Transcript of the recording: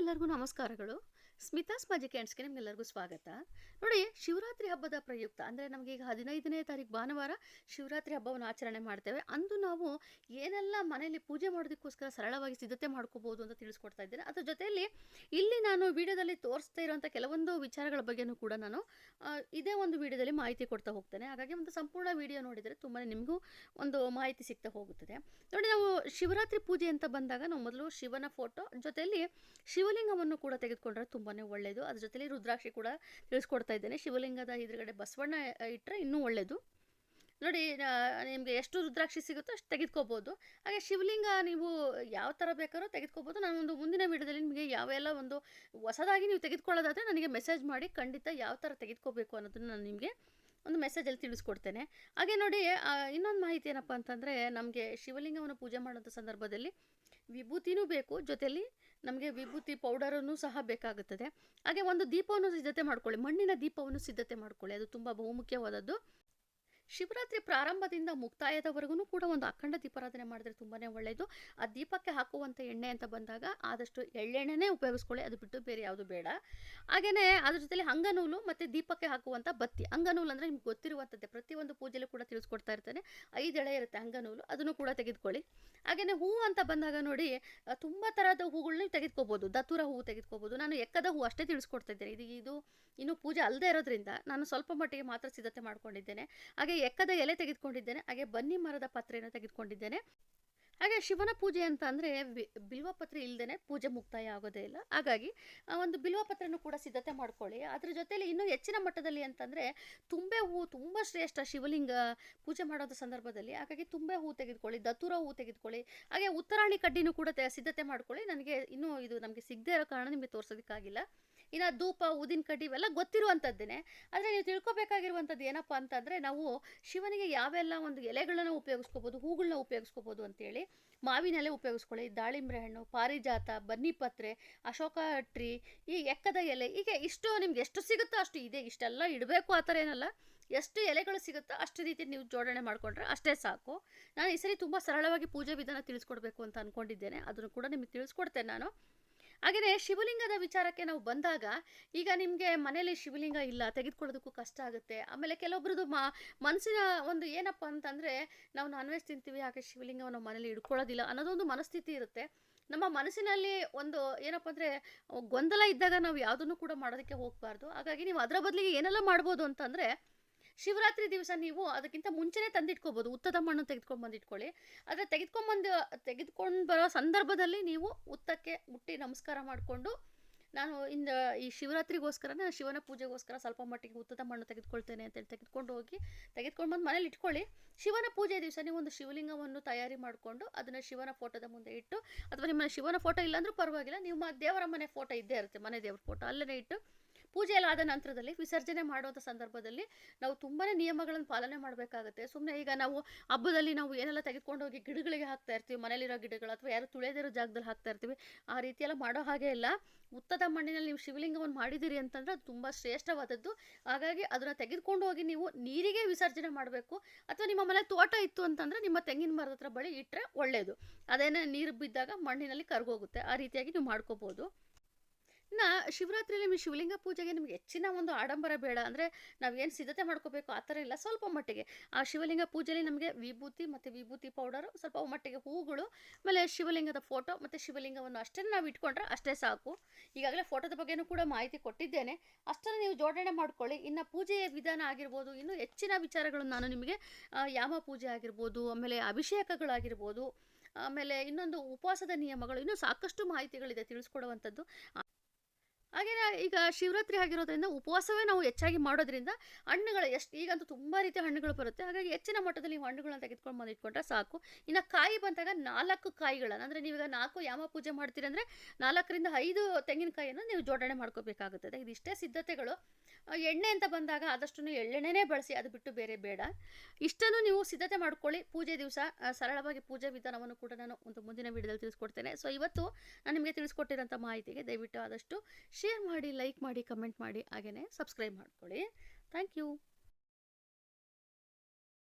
ಎಲ್ಲರಿಗೂ ನಮಸ್ಕಾರಗಳು. ಸ್ಮಿತಾಸ್ ಮ್ಯಾಜಿಕ್ ಹ್ಯಾಂಡ್ಸ್ಗೆ ನಿಮ್ಗೆಲ್ಲರಿಗೂ ಸ್ವಾಗತ. ನೋಡಿ, ಶಿವರಾತ್ರಿ ಹಬ್ಬದ ಪ್ರಯುಕ್ತ, ಅಂದರೆ ನಮಗೆ ಈಗ ಹದಿನೈದನೇ ತಾರೀಕು ಭಾನುವಾರ ಶಿವರಾತ್ರಿ ಹಬ್ಬವನ್ನು ಆಚರಣೆ ಮಾಡ್ತೇವೆ. ಅಂದು ನಾವು ಏನೆಲ್ಲ ಮನೆಯಲ್ಲಿ ಪೂಜೆ ಮಾಡೋದಕ್ಕೋಸ್ಕರ ಸರಳವಾಗಿ ಸಿದ್ಧತೆ ಮಾಡ್ಕೋಬೋದು ಅಂತ ತಿಳಿಸ್ಕೊಡ್ತಾ ಇದ್ದೇನೆ. ಅದ್ರ ಜೊತೆಯಲ್ಲಿ ಇಲ್ಲಿ ನಾನು ವಿಡಿಯೋದಲ್ಲಿ ತೋರಿಸ್ತಾ ಇರುವಂಥ ಕೆಲವೊಂದು ವಿಚಾರಗಳ ಬಗ್ಗೆನೂ ಕೂಡ ನಾನು ಇದೇ ಒಂದು ವಿಡಿಯೋದಲ್ಲಿ ಮಾಹಿತಿ ಕೊಡ್ತಾ ಹೋಗ್ತೇನೆ. ಹಾಗಾಗಿ ಒಂದು ಸಂಪೂರ್ಣ ವಿಡಿಯೋ ನೋಡಿದರೆ ತುಂಬಾ ನಿಮಗೂ ಒಂದು ಮಾಹಿತಿ ಸಿಗ್ತಾ ಹೋಗುತ್ತದೆ. ನೋಡಿ, ನಾವು ಶಿವರಾತ್ರಿ ಪೂಜೆ ಅಂತ ಬಂದಾಗ ನಾವು ಮೊದಲು ಶಿವನ ಫೋಟೋ ಜೊತೆಯಲ್ಲಿ ಶಿವಲಿಂಗವನ್ನು ಕೂಡ ತೆಗೆದುಕೊಂಡ್ರೆ ತುಂಬಾ ಒಳ್ಳೆಯದು ಅದ್ರ ಜೊತೆಲಿ ರುದ್ರಾಕ್ಷಿ ಕೂಡ ತಿಳಿಸ್ಕೊಡ್ತಾ ಇದ್ದೇನೆ. ಶಿವಲಿಂಗದ ಎದುರುಗಡೆ ಬಸವಣ್ಣ ಇಟ್ಟರೆ ಇನ್ನೂ ಒಳ್ಳೆಯದು ನೋಡಿ ನಿಮಗೆ ಎಷ್ಟು ರುದ್ರಾಕ್ಷಿ ಸಿಗುತ್ತೋ ಅಷ್ಟು ತೆಗೆದುಕೋಬೋದು. ಹಾಗೆ ಶಿವಲಿಂಗ ನೀವು ಯಾವ ಥರ ಬೇಕಾದ್ರೂ ತೆಗೆದುಕೋಬೋದು. ನಾನು ಒಂದು ಮುಂದಿನ ವಿಡಿಯೋದಲ್ಲಿ ನಿಮಗೆ ಯಾವೆಲ್ಲ ಒಂದು ಹೊಸದಾಗಿ ನೀವು ತೆಗೆದುಕೊಳ್ಳೋದಾದರೆ ನನಗೆ ಮೆಸೇಜ್ ಮಾಡಿ ಖಂಡಿತ ಯಾವ ಥರ ತೆಗೆದುಕೋಬೇಕು ಅನ್ನೋದನ್ನು ನಾನು ನಿಮಗೆ ಒಂದು ಮೆಸೇಜಲ್ಲಿ ತಿಳಿಸ್ಕೊಡ್ತೇನೆ. ಹಾಗೆ ನೋಡಿ ಇನ್ನೊಂದು ಮಾಹಿತಿ ಏನಪ್ಪ ಅಂತಂದರೆ, ನಮಗೆ ಶಿವಲಿಂಗವನ್ನು ಪೂಜೆ ಮಾಡೋಂಥ ಸಂದರ್ಭದಲ್ಲಿ ವಿಭೂತಿನೂ ಬೇಕು ಜೊತೆಯಲ್ಲಿ ನಮಗೆ ವಿಭೂತಿ ಪೌಡರನ್ನು ಸಹ ಬೇಕಾಗುತ್ತದೆ. ಹಾಗೆ ಒಂದು ದೀಪವನ್ನು ಸಿದ್ಧತೆ ಮಾಡ್ಕೊಳ್ಳಿ, ಮಣ್ಣಿನ ದೀಪವನ್ನು ಸಿದ್ಧತೆ ಮಾಡ್ಕೊಳ್ಳಿ, ಅದು ತುಂಬ ಬಹುಮುಖ್ಯವಾದದ್ದು. ಶಿವರಾತ್ರಿ ಪ್ರಾರಂಭದಿಂದ ಮುಕ್ತಾಯದವರೆಗೂ ಕೂಡ ಒಂದು ಅಖಂಡ ದೀಪಾರಾಧನೆ ಮಾಡಿದ್ರೆ ತುಂಬಾ ಒಳ್ಳೆಯದು ಆ ದೀಪಕ್ಕೆ ಹಾಕುವಂಥ ಎಣ್ಣೆ ಅಂತ ಬಂದಾಗ ಆದಷ್ಟು ಎಳ್ಳೆಣ್ಣೆನೇ ಉಪಯೋಗಿಸ್ಕೊಳ್ಳಿ. ಅದು ಬಿಟ್ಟು ಬೇರೆ ಯಾವುದು ಬೇಡ. ಹಾಗೆಯೇ ಅದ್ರ ಜೊತೆಲಿ ಅಂಗನೂಲು ಮತ್ತು ದೀಪಕ್ಕೆ ಹಾಕುವಂಥ ಬತ್ತಿ. ಅಂಗನೂಲು ಅಂದರೆ ನಿಮ್ಗೆ ಗೊತ್ತಿರುವಂಥದ್ದೇ ಪ್ರತಿಯೊಂದು ಪೂಜೆಲೂ ಕೂಡ ತಿಳಿಸ್ಕೊಡ್ತಾ ಇರ್ತಾನೆ. ಐದು ಎಳೆ ಇರುತ್ತೆ ಅಂಗನೂಲು ಅದನ್ನು ಕೂಡ ತೆಗೆದುಕೊಳ್ಳಿ. ಹಾಗೆಯೇ ಹೂವು ಅಂತ ಬಂದಾಗ ನೋಡಿ ತುಂಬ ಥರದ ಹೂಗಳನ್ನ ತೆಗೆದುಕೋಬೋದು. ದತ್ತೂರ ಹೂವು ತೆಗೆದುಕೋಬೋದು. ನಾನು ಎಕ್ಕದ ಹೂವು ಅಷ್ಟೇ ತಿಳಿಸ್ಕೊಡ್ತಾ ಇದ್ದೇನೆ. ಇದು ಇದು ಇನ್ನು ಪೂಜೆ ಅಲ್ಲದೆ ಇರೋದ್ರಿಂದ ನಾನು ಸ್ವಲ್ಪ ಮಟ್ಟಿಗೆ ಮಾತ್ರ ಸಿದ್ಧತೆ ಮಾಡ್ಕೊಂಡಿದ್ದೇನೆ. ಹಾಗೆ ಎಕ್ಕದ ಎಲೆ ತೆಗೆದುಕೊಂಡಿದ್ದೇನೆ, ಹಾಗೆ ಬನ್ನಿ ಮರದ ಪತ್ರೆಯನ್ನು ತೆಗೆದುಕೊಂಡಿದ್ದೇನೆ. ಹಾಗೆ ಶಿವನ ಪೂಜೆ ಅಂತ ಅಂದರೆ ಬಿಲ್ವಪತ್ರೆ ಇಲ್ಲದೇ ಪೂಜೆ ಮುಕ್ತಾಯ ಆಗೋದೇ ಇಲ್ಲ. ಹಾಗಾಗಿ ಒಂದು ಬಿಲ್ವಪತ್ರೆನೂ ಕೂಡ ಸಿದ್ಧತೆ ಮಾಡ್ಕೊಳ್ಳಿ. ಅದ್ರ ಜೊತೆಲಿ ಇನ್ನೂ ಹೆಚ್ಚಿನ ಮಟ್ಟದಲ್ಲಿ ಅಂತಂದರೆ ತುಂಬೆ ಹೂವು ತುಂಬ ಶ್ರೇಷ್ಠ ಶಿವಲಿಂಗ ಪೂಜೆ ಮಾಡೋದ ಸಂದರ್ಭದಲ್ಲಿ, ಹಾಗಾಗಿ ತುಂಬೆ ಹೂವು ತೆಗೆದುಕೊಳ್ಳಿ ದತ್ತೂರ ಹೂವು ತೆಗೆದುಕೊಳ್ಳಿ, ಹಾಗೆ ಉತ್ತರಾಣಿ ಕಡ್ಡಿನೂ ಕೂಡ ಸಿದ್ಧತೆ ಮಾಡ್ಕೊಳ್ಳಿ. ನನಗೆ ಇನ್ನೂ ಇದು ನಮಗೆ ಸಿಗದೇ ಇರೋ ಕಾರಣ ನಿಮಗೆ ತೋರ್ಸೋದಕ್ಕಾಗಿಲ್ಲ. ಇನ್ನು ಧೂಪ, ಊದಿನ ಕಡ್ಡಿ ಇವೆಲ್ಲ ಗೊತ್ತಿರುವಂಥದ್ದೇನೆ ಆದರೆ ನೀವು ತಿಳ್ಕೊಬೇಕಾಗಿರುವಂಥದ್ದು ಏನಪ್ಪ ಅಂತಂದರೆ ನಾವು ಶಿವನಿಗೆ ಯಾವೆಲ್ಲ ಒಂದು ಎಲೆಗಳನ್ನು ಉಪಯೋಗಿಸ್ಕೋಬೋದು ಹೂಗಳನ್ನ ಉಪಯೋಗಿಸ್ಕೋಬೋದು ಅಂತೇಳಿ ಮಾವಿನ ಎಲೆ ಉಪಯೋಗಿಸ್ಕೊಳ್ಳಿ ದಾಳಿಂಬೆ ಹಣ್ಣು, ಪಾರಿಜಾತ ಬನ್ನಿಪತ್ರೆ ಅಶೋಕ ಟ್ರೀ, ಈ ಎಕ್ಕದ ಎಲೆ, ಹೀಗೆ ಇಷ್ಟು ನಿಮ್ಗೆ ಎಷ್ಟು ಸಿಗುತ್ತೋ ಅಷ್ಟು ಇದೆ. ಇಷ್ಟೆಲ್ಲ ಇಡಬೇಕು ಆ ಥರ ಏನಲ್ಲ. ಎಷ್ಟು ಎಲೆಗಳು ಸಿಗುತ್ತೋ ಅಷ್ಟು ರೀತಿ ನೀವು ಜೋಡಣೆ ಮಾಡಿಕೊಂಡ್ರೆ ಅಷ್ಟೇ ಸಾಕು. ನಾನು ಈ ಸರಿ ತುಂಬ ಸರಳವಾಗಿ ಪೂಜೆ ವಿಧಾನ ತಿಳಿಸ್ಕೊಡ್ಬೇಕು ಅಂತ ಅಂದ್ಕೊಂಡಿದ್ದೇನೆ ಅದನ್ನು ಕೂಡ ನಿಮಗೆ ತಿಳಿಸ್ಕೊಡ್ತೇನೆ ನಾನು. ಹಾಗೆಯೇ ಶಿವಲಿಂಗದ ವಿಚಾರಕ್ಕೆ ನಾವು ಬಂದಾಗ, ಈಗ ನಿಮಗೆ ಮನೇಲಿ ಶಿವಲಿಂಗ ಇಲ್ಲ, ತೆಗೆದುಕೊಳ್ಳೋದಕ್ಕೂ ಕಷ್ಟ ಆಗುತ್ತೆ. ಆಮೇಲೆ ಕೆಲವೊಬ್ರದ್ದು ಮ ಮನಸ್ಸಿನ ಒಂದು ಏನಪ್ಪ ಅಂತಂದರೆ, ನಾವು ನಾನ್ ವೆಜ್ ತಿಂತೀವಿ, ಹಾಗೆ ಶಿವಲಿಂಗವನ್ನು ಮನೇಲಿ ಇಟ್ಕೊಳ್ಳೋದಿಲ್ಲ ಅನ್ನೋದೊಂದು ಮನಸ್ಥಿತಿ ಇರುತ್ತೆ. ನಮ್ಮ ಮನಸ್ಸಿನಲ್ಲಿ ಒಂದು ಏನಪ್ಪ ಅಂದರೆ, ಗೊಂದಲ ಇದ್ದಾಗ ನಾವು ಯಾವುದನ್ನು ಕೂಡ ಮಾಡೋದಕ್ಕೆ ಹೋಗಬಾರ್ದು. ಹಾಗಾಗಿ ನೀವು ಅದರ ಬದಲಿಗೆ ಏನೆಲ್ಲ ಮಾಡ್ಬೋದು ಅಂತಂದರೆ ಶಿವರಾತ್ರಿ ದಿವಸ ನೀವು ಅದಕ್ಕಿಂತ ಮುಂಚೆನೇ ತಂದಿಟ್ಕೋಬೋದು. ಉತ್ತದ ಮಣ್ಣು ತೆಗೆದುಕೊಂಡು ಬಂದಿಟ್ಕೊಳ್ಳಿ. ಆದರೆ ತೆಗೆದುಕೊಂಡ್ಬಂದು ತೆಗೆದುಕೊಂಡು ಬರೋ ಸಂದರ್ಭದಲ್ಲಿ ನೀವು ಉತ್ತಕ್ಕೆ ಮುಟ್ಟಿ ನಮಸ್ಕಾರ ಮಾಡಿಕೊಂಡು, ನಾನು ಇಂದ ಈ ಶಿವರಾತ್ರಿಗೋಸ್ಕರ ನಾನು ಶಿವನ ಪೂಜೆಗೋಸ್ಕರ ಸ್ವಲ್ಪ ಮಟ್ಟಿಗೆ ಉತ್ತದ ಮಣ್ಣು ತೆಗೆದುಕೊಳ್ತೇನೆ ಅಂತೇಳಿ ತೆಗೆದುಕೊಂಡು ಹೋಗಿ, ತೆಗೆದುಕೊಂಡು ಬಂದು ಮನೇಲಿ ಇಟ್ಕೊಳ್ಳಿ. ಶಿವನ ಪೂಜೆ ದಿವಸ ನೀವು ಒಂದು ಶಿವಲಿಂಗವನ್ನು ತಯಾರಿ ಮಾಡಿಕೊಂಡು ಅದನ್ನು ಶಿವನ ಫೋಟೋದ ಮುಂದೆ ಇಟ್ಟು, ಅಥವಾ ನಿಮ್ಮ ಶಿವನ ಫೋಟೋ ಇಲ್ಲಾಂದ್ರೂ ಪರವಾಗಿಲ್ಲ, ನಿಮ್ಮ ದೇವರ ಮನೆ ಫೋಟೋ ಇದ್ದೇ ಇರುತ್ತೆ, ಮನೆ ದೇವ್ರ ಫೋಟೋ ಅಲ್ಲೇ ಇಟ್ಟು ಪೂಜೆ ಎಲ್ಲ ಆದ ನಂತರದಲ್ಲಿ ವಿಸರ್ಜನೆ ಮಾಡುವಂಥ ಸಂದರ್ಭದಲ್ಲಿ ನಾವು ತುಂಬಾ ನಿಯಮಗಳನ್ನು ಪಾಲನೆ ಮಾಡಬೇಕಾಗುತ್ತೆ. ಸುಮ್ಮನೆ ಈಗ ನಾವು ಹಬ್ಬದಲ್ಲಿ ನಾವು ಏನೆಲ್ಲ ತೆಗೆದುಕೊಂಡು ಹೋಗಿ ಗಿಡಗಳಿಗೆ ಹಾಕ್ತಾ ಇರ್ತೀವಿ, ಮನೇಲಿರೋ ಗಿಡಗಳು ಅಥವಾ ಯಾರು ತುಳಿಯದಿರೋ ಜಾಗದಲ್ಲಿ ಹಾಕ್ತಾ ಇರ್ತೀವಿ, ಆ ರೀತಿಯೆಲ್ಲ ಮಾಡೋ ಹಾಗೆ ಇಲ್ಲ. ಉತ್ತದ ಮಣ್ಣಿನಲ್ಲಿ ನೀವು ಶಿವಲಿಂಗವನ್ನು ಮಾಡಿದಿರಿ ಅಂತಂದರೆ ಅದು ತುಂಬ ಶ್ರೇಷ್ಠವಾದದ್ದು. ಹಾಗಾಗಿ ಅದನ್ನು ತೆಗೆದುಕೊಂಡು ಹೋಗಿ ನೀವು ನೀರಿಗೆ ವಿಸರ್ಜನೆ ಮಾಡಬೇಕು. ಅಥವಾ ನಿಮ್ಮ ಮನೆ ತೋಟ ಇತ್ತು ಅಂತಂದರೆ ನಿಮ್ಮ ತೆಂಗಿನ ಮರದ ಹತ್ರ ಬಳಿ ಇಟ್ಟರೆ ಒಳ್ಳೆಯದು ಅದೇನೇ ನೀರು ಬಿದ್ದಾಗ ಮಣ್ಣಿನಲ್ಲಿ ಕರಗೋಗುತ್ತೆ. ಆ ರೀತಿಯಾಗಿ ನೀವು ಮಾಡ್ಕೋಬೋದು. ಇನ್ನು ಶಿವರಾತ್ರಿಯಲ್ಲಿ ನಿಮಗೆ ಶಿವಲಿಂಗ ಪೂಜೆಗೆ ನಿಮಗೆ ಹೆಚ್ಚಿನ ಒಂದು ಆಡಂಬರ ಬೇಡ. ಅಂದರೆ ನಾವೇನು ಸಿದ್ಧತೆ ಮಾಡ್ಕೋಬೇಕು ಆ ಥರ ಇಲ್ಲ. ಸ್ವಲ್ಪ ಮಟ್ಟಿಗೆ ಆ ಶಿವಲಿಂಗ ಪೂಜೆಯಲ್ಲಿ ನಮಗೆ ವಿಭೂತಿ ಮತ್ತು ವಿಭೂತಿ ಪೌಡರು, ಸ್ವಲ್ಪ ಮಟ್ಟಿಗೆ ಹೂಗಳು, ಆಮೇಲೆ ಶಿವಲಿಂಗದ ಫೋಟೋ ಮತ್ತು ಶಿವಲಿಂಗವನ್ನು ಅಷ್ಟೇ ನಾವು ಇಟ್ಕೊಂಡ್ರೆ ಅಷ್ಟೇ ಸಾಕು. ಈಗಾಗಲೇ ಫೋಟೋದ ಬಗ್ಗೆನೂ ಕೂಡ ಮಾಹಿತಿ ಕೊಟ್ಟಿದ್ದೇನೆ. ಅಷ್ಟನ್ನು ನೀವು ಜೋಡಣೆ ಮಾಡ್ಕೊಳ್ಳಿ. ಇನ್ನು ಪೂಜೆಯ ವಿಧಾನ ಆಗಿರ್ಬೋದು, ಇನ್ನೂ ಹೆಚ್ಚಿನ ವಿಚಾರಗಳನ್ನು ನಾನು ನಿಮಗೆ ಯಾಮ ಪೂಜೆ ಆಗಿರ್ಬೋದು, ಆಮೇಲೆ ಅಭಿಷೇಕಗಳಾಗಿರ್ಬೋದು, ಆಮೇಲೆ ಇನ್ನೊಂದು ಉಪವಾಸದ ನಿಯಮಗಳು, ಇನ್ನೂ ಸಾಕಷ್ಟು ಮಾಹಿತಿಗಳಿದೆ ತಿಳಿಸ್ಕೊಡುವಂಥದ್ದು. ಹಾಗೆ ಈಗ ಶಿವರಾತ್ರಿ ಆಗಿರೋದ್ರಿಂದ ಉಪವಾಸವೇ ನಾವು ಹೆಚ್ಚಾಗಿ ಮಾಡೋದ್ರಿಂದ ಹಣ್ಣುಗಳು ಎಷ್ಟು, ಈಗಂತೂ ತುಂಬ ರೀತಿಯ ಹಣ್ಣುಗಳು ಬರುತ್ತೆ. ಹಾಗಾಗಿ ಹೆಚ್ಚಿನ ಮಟ್ಟದಲ್ಲಿ ನೀವು ಹಣ್ಣುಗಳನ್ನ ತೆಗೆದುಕೊಂಡು ಬಂದು ಇಟ್ಕೊಂಡ್ರೆ ಸಾಕು. ಇನ್ನು ಕಾಯಿ ಬಂದಾಗ ನಾಲ್ಕು ಕಾಯಿಗಳನ್ನ, ಅಂದರೆ ನೀವೀಗ ನಾಲ್ಕು ಯಾಮ ಪೂಜೆ ಮಾಡ್ತೀರಿ ಅಂದರೆ ನಾಲ್ಕರಿಂದ ಐದು ತೆಂಗಿನಕಾಯಿಯನ್ನು ನೀವು ಜೋಡಣೆ ಮಾಡ್ಕೋಬೇಕಾಗುತ್ತದೆ ಇದಿಷ್ಟೇ ಸಿದ್ಧತೆಗಳು. ಎಣ್ಣೆ ಅಂತ ಬಂದಾಗ ಆದಷ್ಟು ಎಳ್ಳೆಣ್ಣೆನೇ ಬಳಸಿ, ಅದು ಬಿಟ್ಟು ಬೇರೆ ಬೇಡ. ಇಷ್ಟನ್ನು ನೀವು ಸಿದ್ಧತೆ ಮಾಡ್ಕೊಳ್ಳಿ. ಪೂಜೆ ದಿವಸ ಸರಳವಾಗಿ ಪೂಜೆ ವಿಧಾನವನ್ನು ಕೂಡ ನಾನು ಒಂದು ಮುಂದಿನ ವಿಡಿಯೋದಲ್ಲಿ ತಿಳಿಸ್ಕೊಡ್ತೇನೆ. ಸೊ ಇವತ್ತು ನಾನು ನಿಮಗೆ ತಿಳಿಸ್ಕೊಟ್ಟಿರೋಂಥ ಮಾಹಿತಿಗೆ ದಯವಿಟ್ಟು ಆದಷ್ಟು ಶೇರ್ ಮಾಡಿ ಲೈಕ್ ಮಾಡಿ ಕಮೆಂಟ್ ಮಾಡಿ ಹಾಗೆಯೇ ಸಬ್ಸ್ಕ್ರೈಬ್ ಮಾಡ್ಕೊಳ್ಳಿ. Thank you